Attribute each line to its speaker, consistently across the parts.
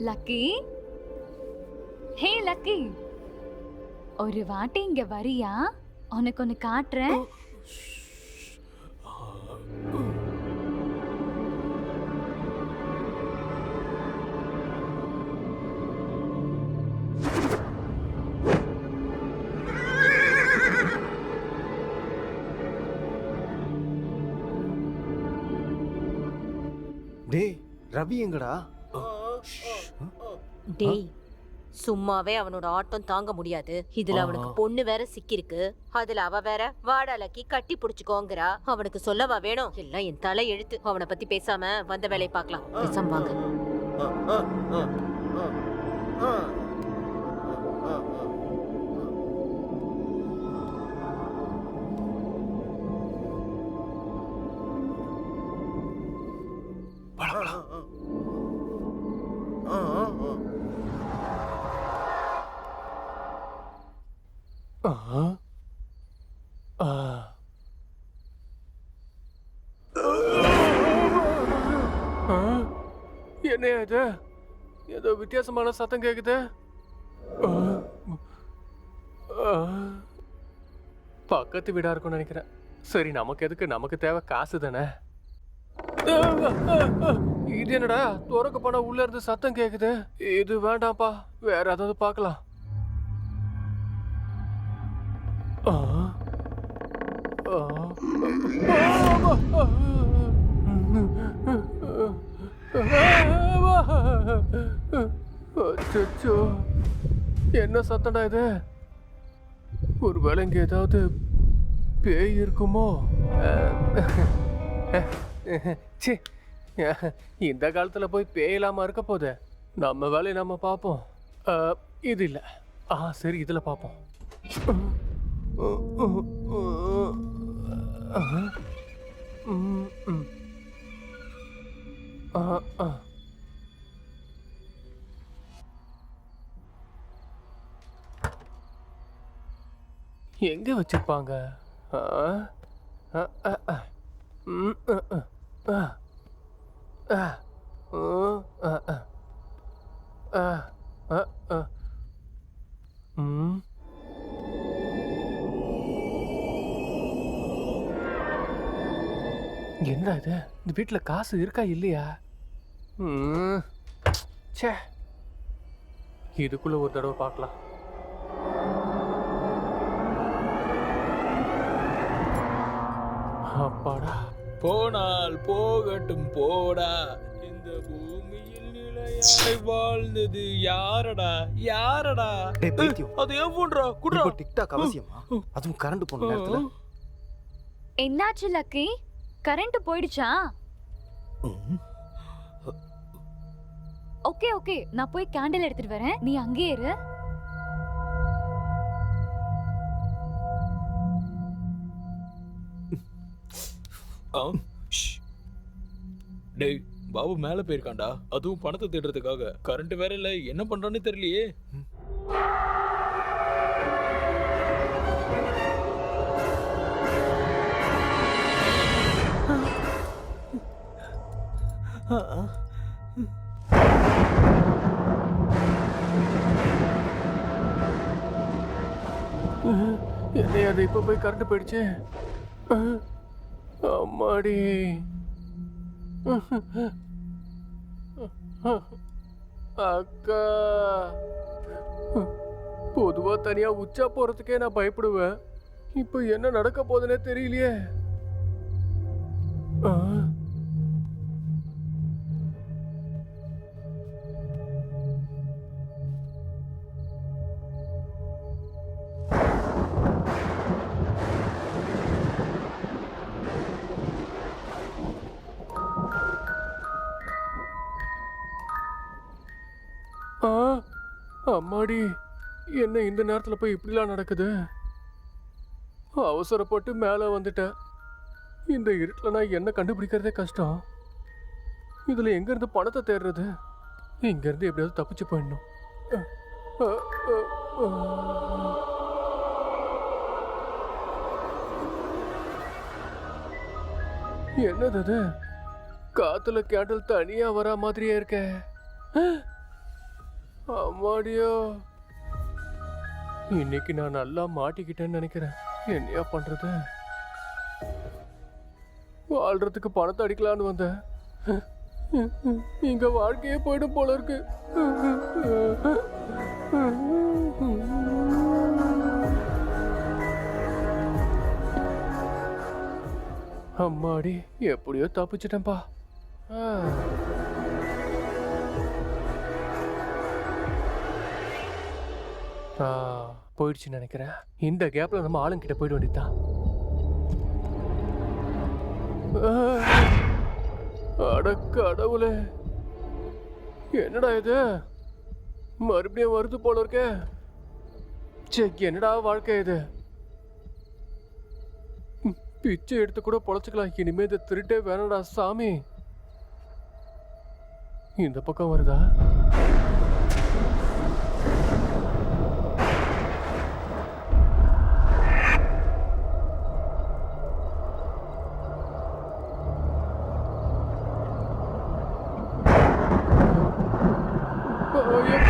Speaker 1: Lucky? ஹே lucky. ஒரு வாட்டி இங்க வரியா? உனக்கு ஒன்னு காட்டுறேன்.
Speaker 2: டேய் ரவி எங்கடா?
Speaker 3: டேய் சும்மாவே அவனோட ஆட்டம் தாங்க முடியாது. இதுல அவனுக்கு பொண்ணு வேற சிக்கிருக்கு அதுல அவ வேற வாடாலக்கி கட்டி புடிச்சுக்கோங்கறா. அவனுக்கு சொல்லவா வேணும்? எல்லாம் என் தலை எழுத்து. அவனை பத்தி பேசாம வந்த வேலையை பார்க்கலாம். பேசாம வாங்க.
Speaker 4: ஆ. ஆ. இது? ஏதோ வித்தியாசமான சத்தம் கேக்குது. பக்கத்து வீடா இருக்கும்னு நினைக்கிறேன். சரி நமக்கு எதுக்கு? நமக்கு தேவை காசு தானே. இது என்னடா? துறக்க போனா உள்ள இருந்து சத்தம் கேக்குது. இது வேண்டாம்ப்பா. வேற ஏதாவது பார்க்கலாம். ஆ. ஆ. என்ன சத்தடா இது ஒருவேளை இங்கே ஏதாவது பேய் இருக்குமோ ச்சீ. இந்த காலத்துல போய் பேய் இல்லாமல் இருக்க போதே நம்ம வேலையை நம்ம பார்ப்போம் ஆ, இது இல்லை ஆ சரி இதில் பார்ப்போம் எங்க வச்சிருப்பாங்க ஆ? ஆ, ஆ, வீட்ல காசு இருக்கா இல்லையா? ம். ச்சே. இதுக்குள்ள ஒரு தடவை பார்க்கலாம். அப்பாடா.
Speaker 5: போனால் போகட்டும் போடா. இந்த பூமியில் நிலையாய் வாழ்ந்தது யாரடா? யாரடா?
Speaker 2: டேய் பைத்தியம்.
Speaker 5: அது ஏன் போன்றா குடுறா.
Speaker 2: டிக்டாக் அவசியமா? அதுவும் கரண்ட் போன நேரத்துல?
Speaker 1: என்னாச்சு லக்கி? கரண்ட் போயிடுச்சா. Okay okay. நான் போய் கேண்டில் எடுத்துட்டு வரேன். நீ அங்கேயே இரு.
Speaker 5: டேய் பாபு மேல போயிருக்கான்டா. அதுவும் பணத்தை தேடுறதுக்காக. கரண்ட் வேற இல்ல. என்ன பண்றான்னு தெரியலையே.
Speaker 4: என்னை அது இப்ப போய் கரண்ட் போயிடுச்சு. அம்மாடி. அக்கா. பொதுவா தனியா உச்சா போறதுக்கே நான் பயப்படுவேன். இப்போ என்ன நடக்க போதுன்னே தெரியலையே. ஆ. ஆ அம்மாடி என்ன இந்த நேரத்தில் போய் இப்படிலாம் நடக்குது? அவசரப்பட்டு மேலே வந்துட்டேன். இந்த இருட்டில் நான் என்ன கண்டுபிடிக்கிறதே கஷ்டம். இதில் எங்கேருந்து பணத்தை தேடுறது? இங்கேருந்து எப்படியாவது தப்பிச்சு போயிடணும். என்னது அது? காத்துல கேண்டல் தனியா வரா மாதிரியே இருக்கே. அம்மாடியோ. இன்னைக்கு நான் நல்லா மாட்டிக்கிட்டேன்னு நினைக்கிறேன். என்னையா பண்றது? வாழ்றதுக்கு பணத்தை அடிக்கலான்னு வந்தேன். இங்க வாழ்க்கையே போயிடும் போல இருக்கு. அம்மாடி எப்படியோ தப்பிச்சிட்டேன்ப்பா ஆ. போயிடுச்சுன்னு நினைக்கிறேன். இந்த கேப்ல நம்ம ஆளுங்கிட்ட போயிட வேண்டியதுதான் அட கடவுளே. என்னடா இது? மறுபடியும் வருது போல இருக்கே. ச்சே என்னடா வாழ்க்கை இது? பிச்சை எடுத்து கூட பொழைச்சிக்கலாம். இனிமே இந்த திருட்டே வேணடா சாமி. இந்த பக்கம் வருதா?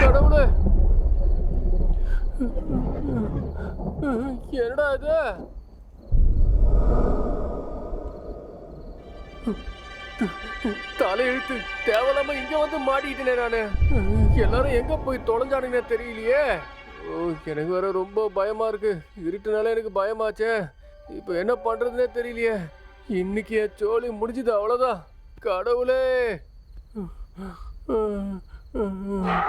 Speaker 4: கடவுளே? என்னடா இது? தலையெழுத்து தேவையில்லாம இங்க வந்து மாட்டிக்கிட்டேனே நானு. எல்லாரும் எங்க போய் தொலைஞ்சானுங்க தெரியலையே. ஓ எனக்கு வேற ரொம்ப பயமா இருக்கு. இருட்டுனால எனக்கு பயமாச்சே. இப்போ என்ன பண்றதுனே தெரியலையே. இன்னைக்கு என் சோழி முடிஞ்சுது அவ்வளோதான் கடவுளே. Mm-hmm.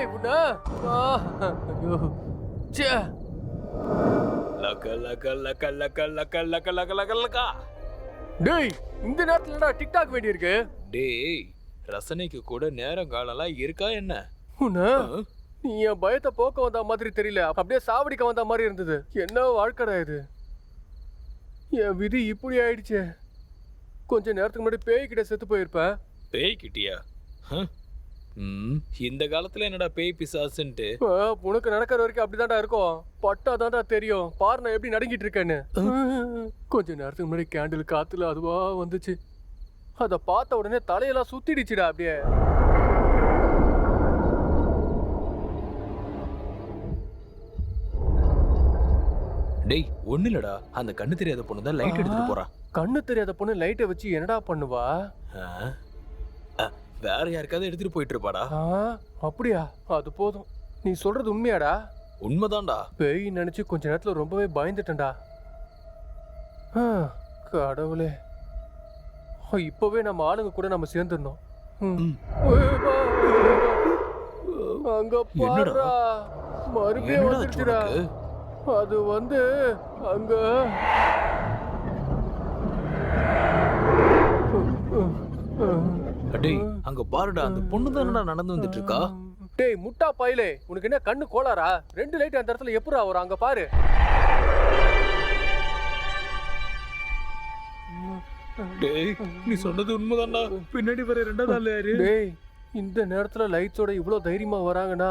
Speaker 4: ஐயோ ச்சே
Speaker 5: லக்க லக்க லக்க லக்க லக்க லக்க லக்க லக்க லக்கா
Speaker 4: டேய் இந்த நேரத்துலடா டிக்டாக் வேண்டியிருக்கு
Speaker 5: டேய் ரசனைக்கு கூட நேரம் காலம்லாம் இருக்கா என்ன?
Speaker 4: உன்ன? நீ என் பயத்தை போக்க வந்த மாதிரி தெரியல. அப்படியே சாவடிக்க வந்த மாதிரி இருந்தது. என்ன வாழ்க்கடா இது? என் விதி இப்படி ஆயிடுச்சே. கொஞ்ச நேரத்துக்கு முன்னாடி பேய்கிட்ட செத்து போயிருப்பேன்.
Speaker 5: பேய் கிட்டியா ம் இந்த காலத்துல என்னடா பேய் பிசாசுன்ட்டு?
Speaker 4: உனக்கு நடக்கிற வரைக்கும் அப்படிதான்டா இருக்கும். பட்டாதான்டா தெரியும். பாரு நான் எப்படி நடுங்கிட்டு இருக்கேன்னு. கொஞ்ச நேரத்துக்கு முன்னாடி கேண்டில் காத்துல அதுவா வந்துச்சு. அத பார்த்த உடனே தலையெல்லாம் சுத்திடுச்சுடா அப்படியே.
Speaker 5: டேய் ஒண்ணு இல்லடா. அந்த கண்ணு தெரியாத பொண்ணு தான் லைட் எடுத்துட்டு போறா.
Speaker 4: கண்ணு தெரியாத பொண்ணு லைட்டை வச்சு என்னடா பண்ணுவா?
Speaker 5: வேற யாருக்காவது எடுத்துட்டு போயிட்டு இருப்பாடா
Speaker 4: ஆ அப்படியா? அது போதும். நீ சொல்றது உண்மையாடா?
Speaker 5: உண்மைதான்டா.
Speaker 4: பேய் நினைச்சு கொஞ்ச நேரத்துல ரொம்பவே பயந்துட்டேன்டா. ஆ, கடவுளே. ஆ, இப்பவே நம்ம ஆளுங்க கூட நம்ம சேர்ந்துடணும். ம். ஏய், வா. அங்க
Speaker 5: என்னடா?
Speaker 4: பாருடா. மறுபடியும்
Speaker 5: என்னடா ஆச்சு
Speaker 4: வந்துருச்சுடா.
Speaker 5: உனக்கு?
Speaker 4: அது வந்து அங்க.
Speaker 5: டேய் அங்க பாருடா அந்த பொண்ணு தானடா நடந்து வந்துட்டு இருக்கா
Speaker 4: டேய் முட்டா பயலே உனக்கு என்ன கண்ணு கோளாரா ரெண்டு லைட் அந்த இடத்துல எப்படா வரும்? அங்க பாரு.
Speaker 5: டேய் நீ சொன்னது உண்மைதான்டா. பின்னாடி வர ரெண்டாவது ஆள் யாரு?
Speaker 4: டேய் இந்த நேரத்துல லைட்ஸோட இவ்வளவு தைரியமா வராங்கண்ணா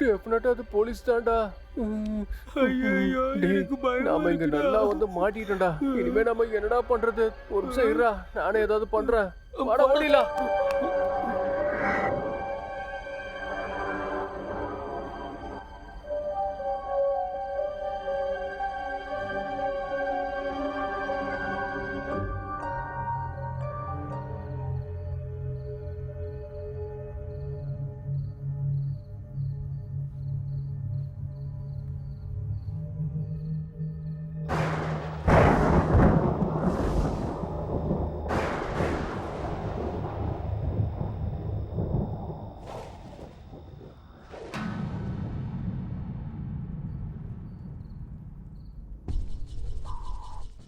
Speaker 4: டெஃபினட்டா அது போலீஸ் தான்டா. நாம இங்க. நல்லா வந்து மாட்டிட்டோம்டா. இனிமே நம்ம என்னடா பண்றது? ஒரு நிமிஷம் இருடா. நானே ஏதாவது பண்றேன். வாடா ஓடிலாம்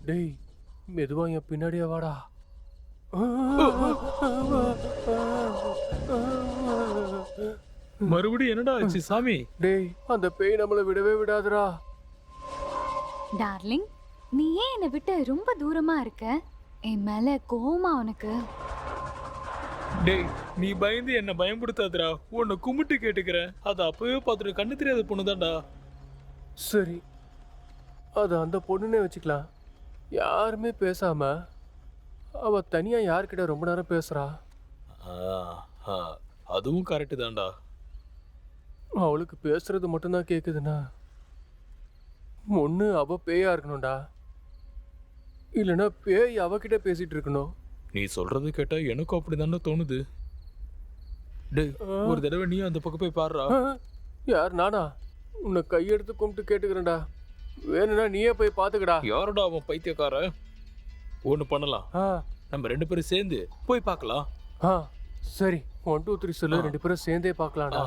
Speaker 4: டேய் மெதுவா என் பின்னாடியே வாடா.
Speaker 5: மறுபடியும் என்னடா ஆச்சு சாமி?
Speaker 4: டேய் அந்த பேய் நம்மள விடவே விடாதுடா.
Speaker 1: டார்லிங் நீ ஏன் என்னை விட்டு ரொம்ப தூரமா இருக்க? என் மேல கோவமா உனக்கு?
Speaker 5: டேய் நீ பயந்து என்ன பயன்படுத்தாதடா உன்னை கும்பிட்டு கேட்டுக்கிறேன். அது அப்பவே பார்த்துட்டு கண்ணு தெரியாத பொண்ணுதான்டா.
Speaker 4: சரி அது அந்த பொண்ணுன்னே வச்சுக்கலாம். யாருமே பேசாம அவ தனியா யார்கிட்ட ரொம்ப நேரம்
Speaker 5: ஆ, அதுவும் கரெக்டு தான்டா.
Speaker 4: அவளுக்கு பேசுறது மட்டும்தான் கேக்குதுன்னா ஒண்ணு அவ பேயா இருக்கணும்டா. இல்லைன்னா பேய் அவகிட்ட பேசிட்டு இருக்கணும்.
Speaker 5: நீ சொல்றது கேட்டா எனக்கும் அப்படிதானே தோணுது. டேய் ஒரு தடவை நீ அந்த பக்கம் போய் பாருடா.
Speaker 4: ஆ, யார் நானா? உன்னை கையெடுத்து கும்பிட்டு கேட்டுக்கிறேன்டா. வேணும்னா நீயே போய் பாத்துக்கடா.
Speaker 5: யாரோடா அவன் பைத்தியக்கார ஒன்று பண்ணலாம்.
Speaker 4: ஆ.
Speaker 5: நம்ம ரெண்டு பேரும் சேர்ந்து போய் பார்க்கலாம்.
Speaker 4: ஆ சரி. ஒன் டூ த்ரீ சொல்லு. ரெண்டு பேரும் சேர்ந்தே பார்க்கலாம்டா.